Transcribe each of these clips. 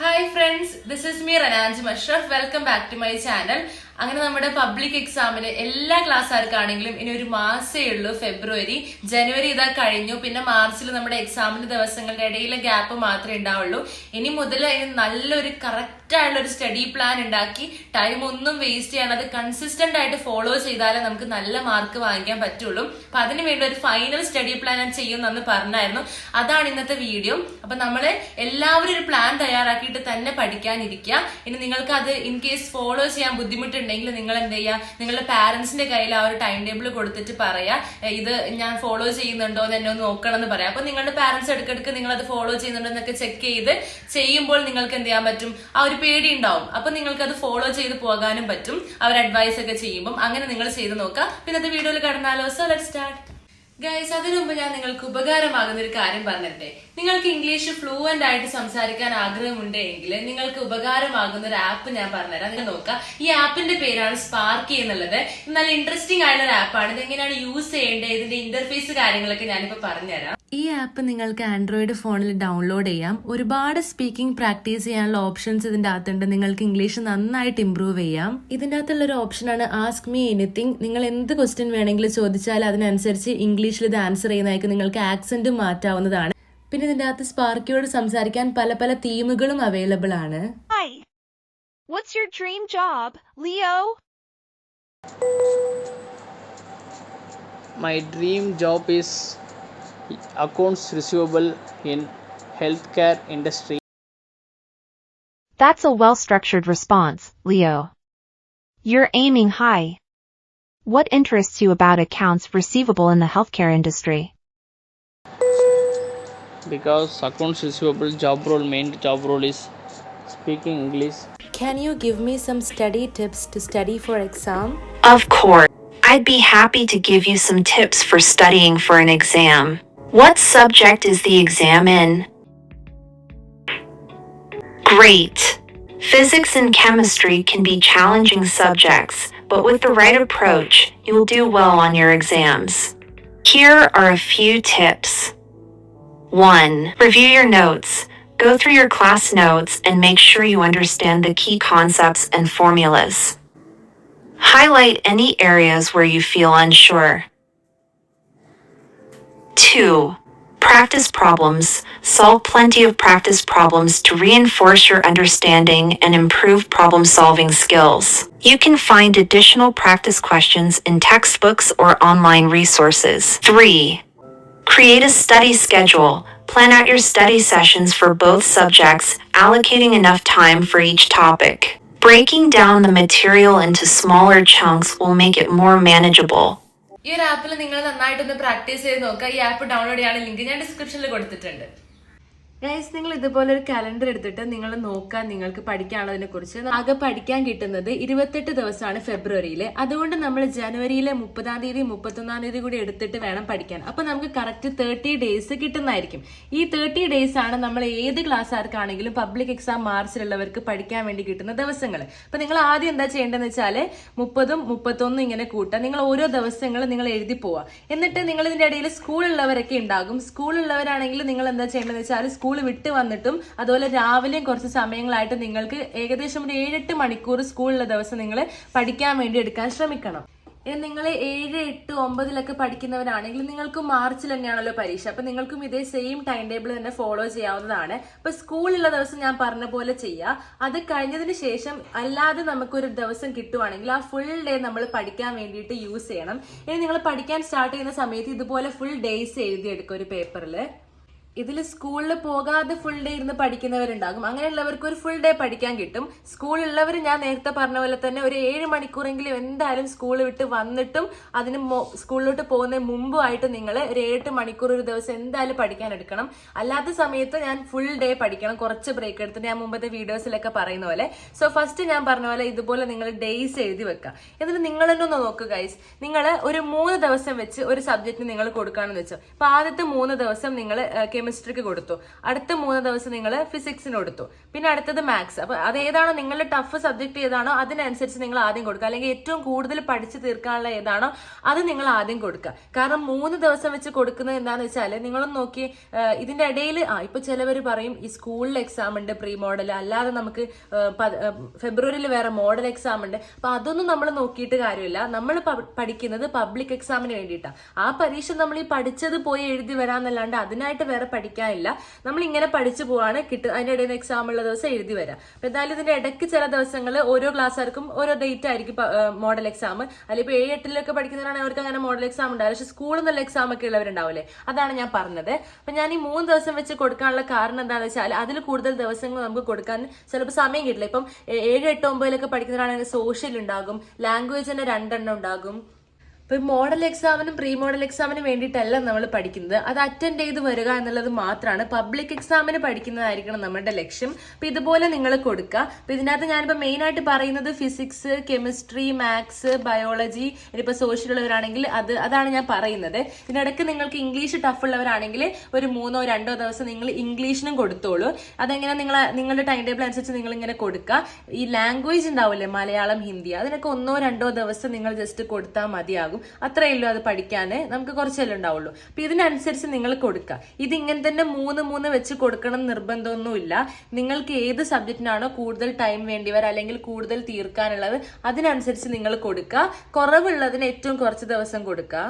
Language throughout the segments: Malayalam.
Hi friends this is me റനാൻജ് Musharaf welcome back to my channel അങ്ങനെ നമ്മുടെ പബ്ലിക് എക്സാമിന് എല്ലാ ക്ലാസ്സുകാർക്കാണെങ്കിലും ഇനി ഒരു മാസേ ഉള്ളൂ ഫെബ്രുവരി. ജനുവരി ഇതാ കഴിഞ്ഞു. പിന്നെ മാർച്ചിൽ നമ്മുടെ എക്സാമിന്റെ ദിവസങ്ങളുടെ ഇടയിലെ ഗ്യാപ്പ് മാത്രമേ ഉണ്ടാവുള്ളൂ. ഇനി മുതൽ അതിന് നല്ലൊരു കറക്റ്റ് ഒരു സ്റ്റഡി പ്ലാൻ ഉണ്ടാക്കി ടൈം ഒന്നും വേസ്റ്റ് ചെയ്യാൻ അത് കൺസിസ്റ്റന്റ് ആയിട്ട് ഫോളോ ചെയ്താലേ നമുക്ക് നല്ല മാർക്ക് വാങ്ങിക്കാൻ പറ്റുള്ളൂ. അപ്പൊ അതിന് വേണ്ടി ഒരു ഫൈനൽ സ്റ്റഡി പ്ലാൻ ഞാൻ ചെയ്യുന്നെന്ന് പറഞ്ഞായിരുന്നു. അതാണ് ഇന്നത്തെ വീഡിയോ അപ്പൊ നമ്മൾ എല്ലാവരും ഒരു പ്ലാൻ തയ്യാറാക്കിയിട്ട് തന്നെ പഠിക്കാനിരിക്കുക. ഇനി നിങ്ങൾക്ക് അത് ഇൻ കേസ് ഫോളോ ചെയ്യാൻ ബുദ്ധിമുട്ടുണ്ടെങ്കിൽ നിങ്ങൾ എന്ത് ചെയ്യുക നിങ്ങളുടെ പാരന്റ്സിന്റെ കയ്യിൽ ആ ഒരു ടൈം ടേബിൾ കൊടുത്തിട്ട് പറയാ ഇത് ഞാൻ ഫോളോ ചെയ്യുന്നുണ്ടോ എന്ന് എന്നെ ഒന്ന് നോക്കണം എന്ന് പറയാം. അപ്പൊ നിങ്ങളുടെ പാരന്റ്സ് ഇടയ്ക്കിടയ്ക്ക് നിങ്ങൾ അത് ഫോളോ ചെയ്യുന്നുണ്ടോ എന്നൊക്കെ ചെക്ക് ചെയ്ത് ചെയ്യുമ്പോൾ നിങ്ങൾക്ക് എന്ത് ചെയ്യാൻ പറ്റും? ആ ഒരു പേടി ഉണ്ടാവും. അപ്പൊ നിങ്ങൾക്ക് അത് ഫോളോ ചെയ്ത് പോകാനും പറ്റും. അവർ അഡ്വൈസ് ഒക്കെ ചെയ്യുമ്പോൾ അങ്ങനെ നിങ്ങൾ ചെയ്ത് നോക്കാം പിന്നെ അത് വീഡിയോയിൽ കടന്നാലോ സോ ലെറ്റ് സ്റ്റാർട്ട് ഗൈസ് അതിനു മുമ്പ് ഞാൻ നിങ്ങൾക്ക് ഉപകാരമാകുന്ന ഒരു കാര്യം പറഞ്ഞിട്ടെ. നിങ്ങൾക്ക് ഇംഗ്ലീഷ് ഫ്ലുവന്റ് ആയിട്ട് സംസാരിക്കാൻ ആഗ്രഹമുണ്ടെങ്കിൽ നിങ്ങൾക്ക് ഉപകാരമാകുന്ന ഒരു ആപ്പ് ഞാൻ പറഞ്ഞുതരാം. നിങ്ങൾ നോക്കുക. ഈ ആപ്പിന്റെ പേരാണ് സ്പാർക്കി എന്നുള്ളത്. നല്ല ഇൻട്രസ്റ്റിംഗ് ആയിട്ടുള്ള ഒരു ആപ്പാണ് ഇത് എങ്ങനെയാണ് യൂസ് ചെയ്യേണ്ടത്? ഇതിന്റെ ഇന്റർഫേസ് കാര്യങ്ങളൊക്കെ ഞാനിപ്പോ പറഞ്ഞുതരാം. ഈ ആപ്പ് നിങ്ങൾക്ക് ആൻഡ്രോയിഡ് ഫോണിൽ ഡൗൺലോഡ് ചെയ്യാം. ഒരുപാട് സ്പീക്കിംഗ് പ്രാക്ടീസ് ചെയ്യാനുള്ള ഓപ്ഷൻസ് ഇതിന്റെ അകത്തുണ്ട്. നിങ്ങൾക്ക് ഇംഗ്ലീഷ് നന്നായിട്ട് ഇമ്പ്രൂവ് ചെയ്യാം. ഇതിന്റെ അകത്തുള്ള ഒരു ഓപ്ഷനാണ് ആസ്ക് മീ എനിത്തിങ് നിങ്ങൾ എന്ത് ക്വസ്റ്റ്യൻ വേണമെങ്കിലും ചോദിച്ചാൽ അതിനനുസരിച്ച് ഇംഗ്ലീഷിൽ ഇത് ആൻസർ ചെയ്യുന്നതായിരിക്കും. നിങ്ങൾക്ക് ആക്സെന്റും മാറ്റാവുന്നതാണ്. പിന്നെ ഇതിന്റെ അകത്ത് സ്പാർക്കിയോട് സംസാരിക്കാൻ പല പല തീമുകളും അവൈലബിൾ ആണ്. What's your dream job, Leo? My dream job is accounts receivable in healthcare industry. That's a well structured response, Leo. You're aiming high. What interests you about accounts receivable in the healthcare industry? because accounts receivable job role main job role is speaking english Can you give me some study tips to study for exam? Of course. I'd be happy to give you some tips for studying for an exam. What subject is the exam in? Great. Physics and chemistry can be challenging subjects, but with the right approach, you will do well on your exams. Here are a few tips. 1. Review your notes. Go through your class notes and make sure you understand the key concepts and formulas. Highlight any areas where you feel unsure. 2. Practice problems. Solve plenty of practice problems to reinforce your understanding and improve problem solving skills. You can find additional practice questions in textbooks or online resources. 3. Create a study schedule. Plan out your study sessions for both subjects, allocating enough time for each topic. Breaking down the material into smaller chunks will make it more manageable. ഈ ഒരു ആപ്പിൽ നിങ്ങൾ നന്നായിട്ടൊന്ന് പ്രാക്ടീസ് ചെയ്ത് നോക്കുക ഈ ആപ്പ് ഡൗൺലോഡ് ചെയ്യാനുള്ള ലിങ്ക് ഞാൻ ഡിസ്ക്രിപ്ഷനിൽ കൊടുത്തിട്ടുണ്ട്. ഗൈസ് നിങ്ങൾ ഇതുപോലെ ഒരു കലണ്ടർ എടുത്തിട്ട് നിങ്ങൾ നോക്കാൻ നിങ്ങൾക്ക് പഠിക്കാനുള്ളതിനെ കുറിച്ച് ആകെ പഠിക്കാൻ കിട്ടുന്നത് ഇരുപത്തെട്ട് ദിവസമാണ് ഫെബ്രുവരിയിൽ അതുകൊണ്ട് നമ്മൾ ജനുവരിയിലെ മുപ്പതാം തീയതി മുപ്പത്തൊന്നാം തീയതി കൂടി എടുത്തിട്ട് വേണം പഠിക്കാൻ. അപ്പൊ നമുക്ക് കറക്റ്റ് തേർട്ടി ഡേയ്സ് കിട്ടുന്നതായിരിക്കും. ഈ തേർട്ടി ഡേയ്സ് ആണ് നമ്മൾ ഏത് ക്ലാസ്സുകാർക്കാണെങ്കിലും പബ്ലിക് എക്സാം മാർച്ചിലുള്ളവർക്ക് പഠിക്കാൻ വേണ്ടി കിട്ടുന്ന ദിവസങ്ങൾ അപ്പൊ നിങ്ങൾ ആദ്യം എന്താ ചെയ്യേണ്ടതെന്ന് വെച്ചാൽ മുപ്പതും മുപ്പത്തൊന്നും ഇങ്ങനെ കൂട്ടാം. നിങ്ങൾ ഓരോ ദിവസങ്ങൾ നിങ്ങൾ എഴുതി പോവുക എന്നിട്ട് നിങ്ങൾ ഇതിന്റെ ഇടയിൽ സ്കൂളുള്ളവരൊക്കെ ഉണ്ടാകും. സ്കൂളുള്ളവരാണെങ്കിൽ നിങ്ങൾ എന്താ ചെയ്യേണ്ടതെന്ന് വെച്ചാൽ സ്കൂൾ വിട്ട് വന്നിട്ടും അതുപോലെ രാവിലെയും കുറച്ച് സമയങ്ങളായിട്ട് നിങ്ങൾക്ക് ഏകദേശം ഒരു ഏഴെട്ട് മണിക്കൂർ സ്കൂളിലെ ദിവസം നിങ്ങൾ പഠിക്കാൻ വേണ്ടി എടുക്കാൻ ശ്രമിക്കണം. ഇനി നിങ്ങൾ ഏഴ് എട്ട് ഒമ്പതിലൊക്കെ പഠിക്കുന്നവരാണെങ്കിൽ നിങ്ങൾക്ക് മാർച്ചിൽ തന്നെയാണല്ലോ പരീക്ഷ. അപ്പൊ നിങ്ങൾക്കും ഇതേ സെയിം ടൈം ടേബിൾ തന്നെ ഫോളോ ചെയ്യാവുന്നതാണ്. ഇപ്പൊ സ്കൂളുള്ള ദിവസം ഞാൻ പറഞ്ഞ പോലെ ചെയ്യുക അത് കഴിഞ്ഞതിന് ശേഷം അല്ലാതെ നമുക്കൊരു ദിവസം കിട്ടുവാണെങ്കിൽ ആ ഫുൾ ഡേ നമ്മൾ പഠിക്കാൻ വേണ്ടിയിട്ട് യൂസ് ചെയ്യണം. ഇനി നിങ്ങൾ പഠിക്കാൻ സ്റ്റാർട്ട് ചെയ്യുന്ന സമയത്ത് ഇതുപോലെ ഫുൾ ഡേയ്സ് എഴുതിയെടുക്കുക ഒരു പേപ്പറിൽ ഇതിൽ സ്കൂളിൽ പോകാതെ ഫുൾ ഡേ ഇരുന്ന് പഠിക്കുന്നവരുണ്ടാകും. അങ്ങനെയുള്ളവർക്ക് ഒരു ഫുൾ ഡേ പഠിക്കാൻ കിട്ടും. സ്കൂളുള്ളവർ ഞാൻ നേരത്തെ പറഞ്ഞ പോലെ തന്നെ ഒരു ഏഴ് മണിക്കൂറെങ്കിലും എന്തായാലും സ്കൂൾ വിട്ട് വന്നിട്ടും അതിന് സ്കൂളിലോട്ട് പോകുന്നതിന് മുമ്പുമായിട്ട് നിങ്ങൾ ഒരു ഏഴെട്ട് മണിക്കൂർ ഒരു ദിവസം എന്തായാലും പഠിക്കാൻ എടുക്കണം. അല്ലാത്ത സമയത്ത് ഞാൻ ഫുൾ ഡേ പഠിക്കണം. കുറച്ച് ബ്രേക്ക് എടുത്തിട്ട് ഞാൻ മുമ്പത്തെ വീഡിയോസിലൊക്കെ പറയുന്ന പോലെ. സോ ഫസ്റ്റ് ഞാൻ പറഞ്ഞ പോലെ ഇതുപോലെ നിങ്ങൾ ഡേയ്സ് എഴുതി വെക്കുക. എന്നിട്ട് നിങ്ങൾ തന്നെ ഒന്ന് നോക്കുക ഗൈസ് നിങ്ങൾ ഒരു മൂന്ന് ദിവസം വെച്ച് ഒരു സബ്ജക്റ്റ് നിങ്ങൾ കൊടുക്കുകയാണെന്ന് വെച്ചോ. അപ്പോൾ ആദ്യത്തെ മൂന്ന് ദിവസം നിങ്ങൾ കെമിസ്ട്രിക്ക് കൊടുത്തു. അടുത്ത മൂന്ന് ദിവസം നിങ്ങൾ ഫിസിക്സിന് കൊടുത്തു. പിന്നെ അടുത്തത് മാത്സ് അപ്പൊ അത് ഏതാണോ നിങ്ങളുടെ ടഫ് സബ്ജക്ട് ഏതാണോ അതിനനുസരിച്ച് നിങ്ങൾ ആദ്യം കൊടുക്കുക. അല്ലെങ്കിൽ ഏറ്റവും കൂടുതൽ പഠിച്ചു തീർക്കാനുള്ള ഏതാണോ അത് നിങ്ങൾ ആദ്യം കൊടുക്കുക. കാരണം മൂന്ന് ദിവസം വെച്ച് കൊടുക്കുന്നത് എന്താണെന്ന് വെച്ചാൽ നിങ്ങളൊന്ന് നോക്കി ഇതിന്റെ ഇടയിൽ ആ ഇപ്പൊ ചിലവർ പറയും ഈ സ്കൂളിൽ എക്സാം ഉണ്ട് പ്രീ മോഡൽ അല്ലാതെ നമുക്ക് ഫെബ്രുവരിയിൽ വേറെ മോഡൽ എക്സാം ഉണ്ട്. അപ്പൊ അതൊന്നും നമ്മൾ നോക്കിയിട്ട് കാര്യമില്ല. നമ്മൾ പഠിക്കുന്നത് പബ്ലിക് എക്സാമിന് വേണ്ടിയിട്ടാണ് ആ പരീക്ഷ നമ്മൾ ഈ പഠിച്ചത് പോയി എഴുതി വരാന്നല്ലാണ്ട് അതിനായിട്ട് വേറെ പഠിക്കാനില്ല. നമ്മൾ ഇങ്ങനെ പഠിച്ചു പോവാണ്. കിട്ടുക അതിന്റെ ഇടയിൽ എക്സാം ഉള്ള ദിവസം എഴുതി വരാം. അപ്പം എന്തായാലും ഇതിന്റെ ഇടയ്ക്ക് ചില ദിവസങ്ങൾ ഓരോ ക്ലാസ്സുകാർക്കും ഓരോ ഡേറ്റ് ആയിരിക്കും മോഡൽ എക്സാം അല്ലെങ്കിൽ ഇപ്പോൾ ഏഴ് എട്ടിലൊക്കെ പഠിക്കുന്നവരാണെങ്കിൽ അവർക്ക് അങ്ങനെ മോഡൽ എക്സാം ഉണ്ടാവില്ല. പക്ഷെ സ്കൂളിൽ നിന്നുള്ള എക്സാം ഒക്കെ ഉള്ളവരുണ്ടാവില്ലേ അതാണ് ഞാൻ പറഞ്ഞത്. അപ്പം ഞാൻ ഈ മൂന്ന് ദിവസം വെച്ച് കൊടുക്കാനുള്ള കാരണം എന്താണെന്ന് വെച്ചാൽ അതിൽ കൂടുതൽ ദിവസങ്ങൾ നമുക്ക് കൊടുക്കാൻ ചിലപ്പോൾ സമയം കിട്ടില്ല. ഇപ്പം ഏഴ് എട്ട് ഒമ്പതിലൊക്കെ പഠിക്കുന്നവരാണെങ്കിൽ സോഷ്യൽ ഉണ്ടാകും. ലാംഗ്വേജ് തന്നെ രണ്ടെണ്ണം ഉണ്ടാകും. ഇപ്പൊ മോഡൽ എക്സാമിനും പ്രീ മോഡൽ എക്സാമിനും വേണ്ടിയിട്ടല്ല നമ്മൾ പഠിക്കുന്നത്. അത് അറ്റൻഡ് ചെയ്ത് വരിക എന്നുള്ളത് മാത്രമാണ്. പബ്ലിക് എക്സാമിന് പഠിക്കുന്നതായിരിക്കണം നമ്മുടെ ലക്ഷ്യം. അപ്പൊ ഇതുപോലെ നിങ്ങൾ കൊടുക്കുക. അപ്പൊ ഇതിനകത്ത് ഞാനിപ്പോ മെയിൻ ആയിട്ട് പറയുന്നത് ഫിസിക്സ് കെമിസ്ട്രി മാത്സ് ബയോളജി ഇനിയിപ്പോ സോഷ്യൽ ഉള്ളവരാണെങ്കിൽ അത് അതാണ് ഞാൻ പറയുന്നത്. ഇതിനിടയ്ക്ക് നിങ്ങൾക്ക് ഇംഗ്ലീഷ് ടഫ് ഉള്ളവരാണെങ്കിൽ ഒരു മൂന്നോ രണ്ടോ ദിവസം നിങ്ങൾ ഇംഗ്ലീഷിനും കൊടുത്തോളൂ. അതെങ്ങനെ നിങ്ങൾ നിങ്ങളുടെ ടൈം ടേബിൾ അനുസരിച്ച് നിങ്ങൾ ഇങ്ങനെ കൊടുക്കുക. ഈ ലാംഗ്വേജ് ഉണ്ടാവില്ലേ? മലയാളം ഹിന്ദി. അതിനൊക്കെ ഒന്നോ രണ്ടോ ദിവസം നിങ്ങൾ ജസ്റ്റ് കൊടുത്താൽ മതിയാകും. അത്രയേ ഉള്ളൂ അത് പഠിക്കാൻ നമുക്ക് കുറച്ചല്ലേ ഉണ്ടാവുള്ളൂ. അപ്പൊ ഇതിനനുസരിച്ച് നിങ്ങൾ കൊടുക്കുക ഇത് ഇങ്ങനെ തന്നെ മൂന്ന് മൂന്ന് വെച്ച് കൊടുക്കണം നിർബന്ധമൊന്നുമില്ല. നിങ്ങൾക്ക് ഏത് സബ്ജക്റ്റിനാണോ കൂടുതൽ ടൈം വേണ്ടി വരിക അല്ലെങ്കിൽ കൂടുതൽ തീർക്കാനുള്ളത് അതിനനുസരിച്ച് നിങ്ങൾ കൊടുക്കുക കുറവുള്ളതിന് ഏറ്റവും കുറച്ച് ദിവസം കൊടുക്കുക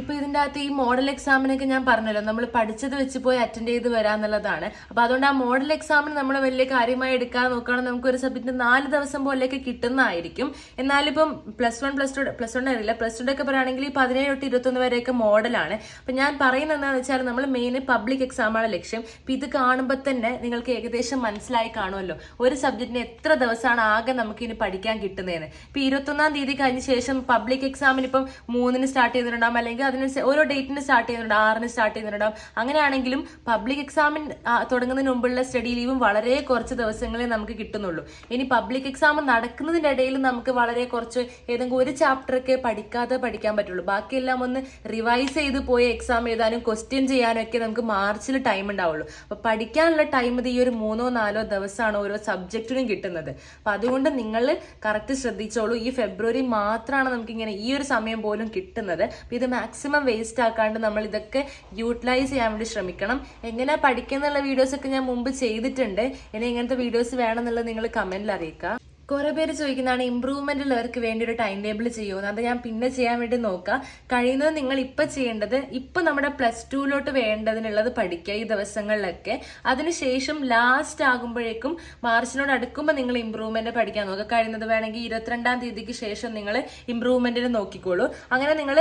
ഇപ്പൊ ഇതിന്റെ അകത്ത് ഈ മോഡൽ എക്സാമിനൊക്കെ ഞാൻ പറഞ്ഞല്ലോ. നമ്മൾ പഠിച്ചത് വെച്ച് പോയി അറ്റൻഡ് ചെയ്ത് വരാന്നുള്ളതാണ്. അപ്പൊ അതുകൊണ്ട് ആ മോഡൽ എക്സാമിന് നമ്മൾ വലിയ കാര്യമായി എടുക്കാൻ നോക്കുകയാണെങ്കിൽ നമുക്ക് ഒരു സബ്ജക്ട് നാല് ദിവസം പോലെയൊക്കെ കിട്ടുന്നതായിരിക്കും. എന്നാലിപ്പം plus one plus two plus one അറിയില്ല. പ്ലസ് ടു ഒക്കെ പറയുകയാണെങ്കിൽ ഈ പതിനേഴ് തൊട്ട് ഇരുപത്തൊന്ന് വരെയൊക്കെ മോഡലാണ് അപ്പൊ ഞാൻ പറയുന്നത് എന്താണെന്ന് വെച്ചാൽ നമ്മൾ മെയിൻ പബ്ലിക് എക്സാമാണ് ലക്ഷ്യം. ഇപ്പൊ ഇത് കാണുമ്പോൾ തന്നെ നിങ്ങൾക്ക് ഏകദേശം മനസ്സിലായി കാണുമല്ലോ. ഒരു സബ്ജക്റ്റിന് എത്ര ദിവസമാണ് ആകെ നമുക്ക് ഇനി പഠിക്കാൻ കിട്ടുന്നതെന്ന്. ഇപ്പൊ ഇരുപത്തൊന്നാം തീയതി കഴിഞ്ഞ ശേഷം പബ്ലിക് എക്സാമിന് ഇപ്പം മൂന്നിന് സ്റ്റാർട്ട് ചെയ്തിട്ടുണ്ടാകും അല്ലെങ്കിൽ അതിന് ഓരോ ഡേറ്റിന് സ്റ്റാർട്ട് ചെയ്യുന്നുണ്ടാവും ആറിന് സ്റ്റാർട്ട് ചെയ്യുന്നുണ്ടാവും അങ്ങനെയാണെങ്കിലും പബ്ലിക് എക്സാമിന് തുടങ്ങുന്നതിന് മുമ്പുള്ള സ്റ്റഡി ലീവും വളരെ കുറച്ച് ദിവസങ്ങളെ നമുക്ക് കിട്ടുന്നുള്ളൂ. ഇനി പബ്ലിക് എക്സാം നടക്കുന്നതിന്റെ ഇടയിൽ നമുക്ക് വളരെ കുറച്ച് ഏതെങ്കിലും ഒരു ചാപ്റ്ററൊക്കെ പഠിക്കാതെ പഠിക്കാൻ പറ്റുള്ളൂ. ബാക്കിയെല്ലാം ഒന്ന് റിവൈസ് ചെയ്ത് പോയി എക്സാം എഴുതാനും ക്വസ്റ്റ്യൻ ചെയ്യാനും ഒക്കെ നമുക്ക് മാർച്ചിൽ ടൈം ഉണ്ടാവുള്ളൂ. അപ്പോൾ പഠിക്കാനുള്ള ടൈം ഇത് ഈ ഒരു മൂന്നോ നാലോ ദിവസമാണ് ഓരോ സബ്ജക്റ്റിനും കിട്ടുന്നത്. അപ്പൊ അതുകൊണ്ട് നിങ്ങൾ കറക്റ്റ് ശ്രദ്ധിച്ചോളൂ. ഈ ഫെബ്രുവരി മാത്രമാണ് നമുക്ക് ഇങ്ങനെ ഈ ഒരു സമയം പോലും കിട്ടുന്നത്. അപ്പൊ ഇത് മാക്സിമം വേസ്റ്റ് ആക്കാണ്ട് നമ്മൾ ഇതൊക്കെ യൂട്ടിലൈസ് ചെയ്യാൻ വേണ്ടി ശ്രമിക്കണം. എങ്ങനെ പഠിക്കുന്നുള്ള വീഡിയോസ് ഒക്കെ ഞാൻ മുമ്പ് ചെയ്തിട്ടുണ്ട്. ഇനി ഇങ്ങനത്തെ വീഡിയോസ് വേണമെന്നുള്ളത് നിങ്ങൾ കമന്റിൽ അറിയിക്കുക. കുറെ പേര് ചോദിക്കുന്നതാണ് ഇമ്പ്രൂവ്മെന്റ് ഉള്ളവർക്ക് വേണ്ടി ഒരു ടൈം ടേബിൾ ചെയ്യുമെന്ന് അത് ഞാൻ പിന്നെ ചെയ്യാൻ വേണ്ടി നോക്കാം. കഴിയുന്നത് നിങ്ങൾ ഇപ്പൊ ചെയ്യേണ്ടത് ഇപ്പൊ നമ്മുടെ പ്ലസ് ടുവിലോട്ട് വേണ്ടതിനുള്ളത് പഠിക്കുക ഈ ദിവസങ്ങളിലൊക്കെ. അതിനുശേഷം ലാസ്റ്റ് ആകുമ്പോഴേക്കും മാർച്ചിനോട് അടുക്കുമ്പോൾ നിങ്ങൾ ഇമ്പ്രൂവ്മെന്റ് പഠിക്കാൻ നോക്കുക കഴിയുന്നത് വേണമെങ്കിൽ ഇരുപത്തിരണ്ടാം തീയതിക്ക് ശേഷം നിങ്ങൾ ഇമ്പ്രൂവ്മെന്റിന് നോക്കിക്കോളൂ. അങ്ങനെ നിങ്ങൾ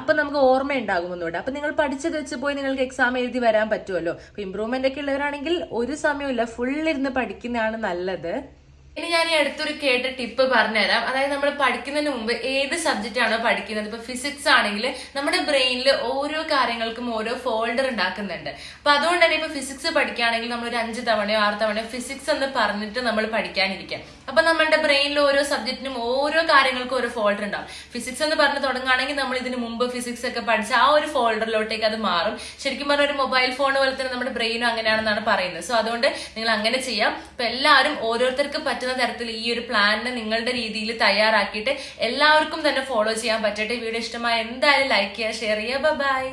അപ്പൊ നമുക്ക് ഓർമ്മ ഒന്നുകൂടെ അപ്പൊ നിങ്ങൾ പഠിച്ചത് വെച്ച് പോയി നിങ്ങൾക്ക് എക്സാം എഴുതി വരാൻ പറ്റുമല്ലോ അപ്പൊ ഇമ്പ്രൂവ്മെന്റ് ഒക്കെ ഉള്ളവരാണെങ്കിൽ ഒരു സമയമില്ല ഫുള്ളിരുന്ന് പഠിക്കുന്നതാണ് നല്ലത്. ഇനി ഞാൻ ഈ അടുത്തൊരു കേട്ട ടിപ്പ് പറഞ്ഞുതരാം. അതായത് നമ്മൾ പഠിക്കുന്നതിന് മുമ്പ് ഏത് സബ്ജക്റ്റ് ആണോ പഠിക്കുന്നത്? ഇപ്പൊ ഫിസിക്സ് ആണെങ്കിൽ നമ്മുടെ ബ്രെയിനിൽ ഓരോ കാര്യങ്ങൾക്കും ഓരോ ഫോൾഡർ ഉണ്ടാക്കുന്നുണ്ട്. അപ്പൊ അതുകൊണ്ട് തന്നെ ഇപ്പൊ ഫിസിക്സ് പഠിക്കുകയാണെങ്കിൽ നമ്മൾ ഒരു അഞ്ച് തവണയോ ആറ് തവണയോ ഫിസിക്സ് എന്ന് പറഞ്ഞിട്ട് നമ്മൾ പഠിക്കാനിരിക്കാം. അപ്പൊ നമ്മുടെ ബ്രെയിനിൽ ഓരോ സബ്ജക്റ്റിനും ഓരോ കാര്യങ്ങൾക്കും ഓരോ ഫോൾഡർ ഉണ്ടാവും. ഫിസിക്സ് എന്ന് പറഞ്ഞ് തുടങ്ങുകയാണെങ്കിൽ നമ്മൾ ഇതിന് മുമ്പ് ഫിസിക്സ് ഒക്കെ പഠിച്ച ആ ഒരു ഫോൾഡറിലോട്ടേക്ക് അത് മാറും. ശരിക്കും പറഞ്ഞ ഒരു മൊബൈൽ ഫോൺ പോലെ തന്നെ നമ്മുടെ ബ്രെയിനും അങ്ങനെയാണെന്നാണ് പറയുന്നത്. സോ അതുകൊണ്ട് നിങ്ങൾ അങ്ങനെ ചെയ്യാം. ഇപ്പൊ എല്ലാവരും ഓരോരുത്തർക്ക് പറ്റുന്ന തരത്തിൽ ഈ ഒരു പ്ലാനിനെ നിങ്ങളുടെ രീതിയിൽ തയ്യാറാക്കിയിട്ട് എല്ലാവർക്കും തന്നെ ഫോളോ ചെയ്യാൻ പറ്റട്ടെ. വീഡിയോ ഇഷ്ടമായ എന്തായാലും ലൈക്ക് ചെയ്യുക ഷെയർ ചെയ്യുക. ബൈ